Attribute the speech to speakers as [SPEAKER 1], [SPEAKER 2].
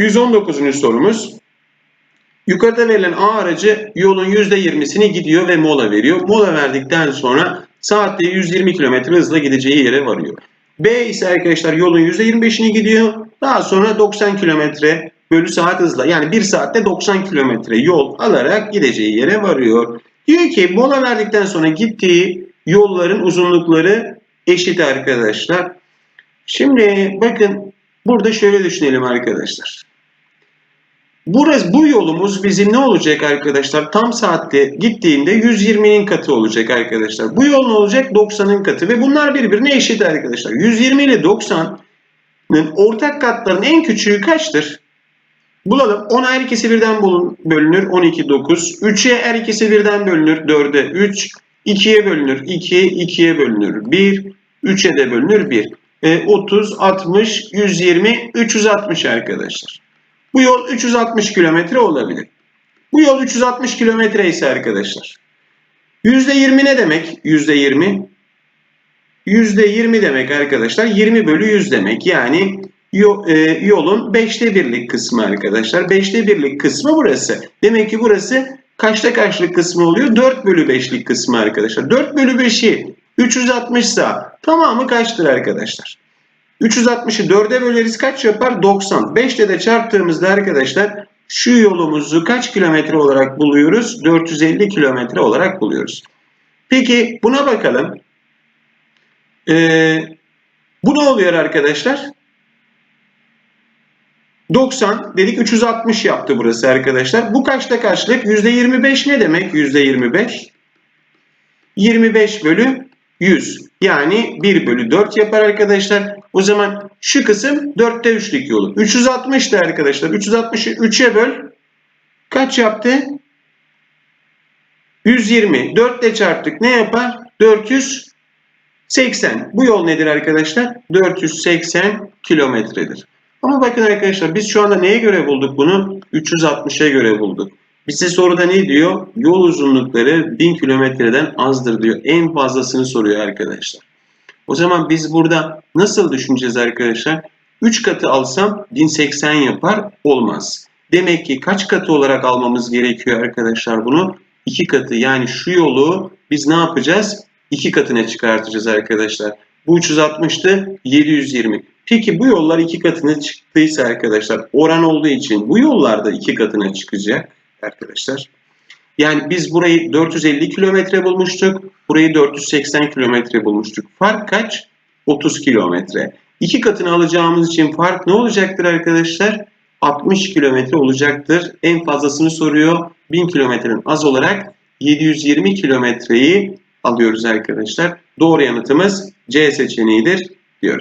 [SPEAKER 1] 119. sorumuz. Yukarıda verilen A aracı yolun %20'sini gidiyor ve mola veriyor. Mola verdikten sonra saatte 120 km hızla gideceği yere varıyor. B ise arkadaşlar yolun %25'ini gidiyor. Daha sonra 90 km bölü saat hızla yani 1 saatte 90 km yol alarak gideceği yere varıyor. Diyor ki mola verdikten sonra gittiği yolların uzunlukları eşit arkadaşlar. Şimdi bakın burada şöyle düşünelim arkadaşlar. Burası, bu yolumuz bizim ne olacak arkadaşlar? Tam saatte gittiğinde 120'nin katı olacak arkadaşlar. Bu yol ne olacak? 90'ın katı ve bunlar birbirine eşit arkadaşlar. 120 ile 90'ın ortak katların en küçüğü kaçtır? Bulalım. 10'a her ikisi birden bölünür. 12, 9. 3'e her ikisi birden bölünür. 4'e 3. 2'ye bölünür. 2, 2'ye bölünür. 1. 3'e de bölünür. 1. E, 30, 60, 120, 360 arkadaşlar. Bu yol 360 kilometre olabilir. Bu yol 360 kilometre ise arkadaşlar. %20 ne demek? %20. %20 demek arkadaşlar. 20 bölü 100 demek. Yani e, yolun 5'te birlik kısmı arkadaşlar. 5'te birlik kısmı burası. Demek ki burası kaçta kaçlık kısmı oluyor? 4 bölü 5'lik kısmı arkadaşlar. 4 bölü 5'i 360 ise tamamı kaçtır arkadaşlar? 360'ı 4'e böleriz kaç yapar? 90. 5'te de çarptığımızda arkadaşlar şu yolumuzu kaç kilometre olarak buluyoruz? 450 kilometre olarak buluyoruz. Peki buna bakalım. Ee, bu ne oluyor arkadaşlar? 90 dedik 360 yaptı burası arkadaşlar. Bu kaçta kaçlık? %25 ne demek %25? 25 bölü 100. Yani 1 bölü 4 yapar arkadaşlar. O zaman şu kısım 4'te 3'lük yolu. 360 da arkadaşlar. 360'ı 3'e böl. Kaç yaptı? 120. 4 ile çarptık. Ne yapar? 480. Bu yol nedir arkadaşlar? 480 kilometredir. Ama bakın arkadaşlar biz şu anda neye göre bulduk bunu? 360'a göre bulduk. Bize soruda ne diyor? Yol uzunlukları 1000 kilometreden azdır diyor. En fazlasını soruyor arkadaşlar. O zaman biz burada nasıl düşüneceğiz arkadaşlar? 3 katı alsam 1080 yapar olmaz. Demek ki kaç katı olarak almamız gerekiyor arkadaşlar bunu? 2 katı yani şu yolu biz ne yapacağız? 2 katına çıkartacağız arkadaşlar. Bu 360'tı 720. Peki bu yollar 2 katına çıktıysa arkadaşlar oran olduğu için bu yollarda 2 katına çıkacak arkadaşlar. Yani biz burayı 450 kilometre bulmuştuk. Burayı 480 kilometre bulmuştuk. Fark kaç? 30 kilometre. İki katını alacağımız için fark ne olacaktır arkadaşlar? 60 kilometre olacaktır. En fazlasını soruyor. 1000 kilometrenin az olarak 720 kilometreyi alıyoruz arkadaşlar. Doğru yanıtımız C seçeneğidir diyoruz.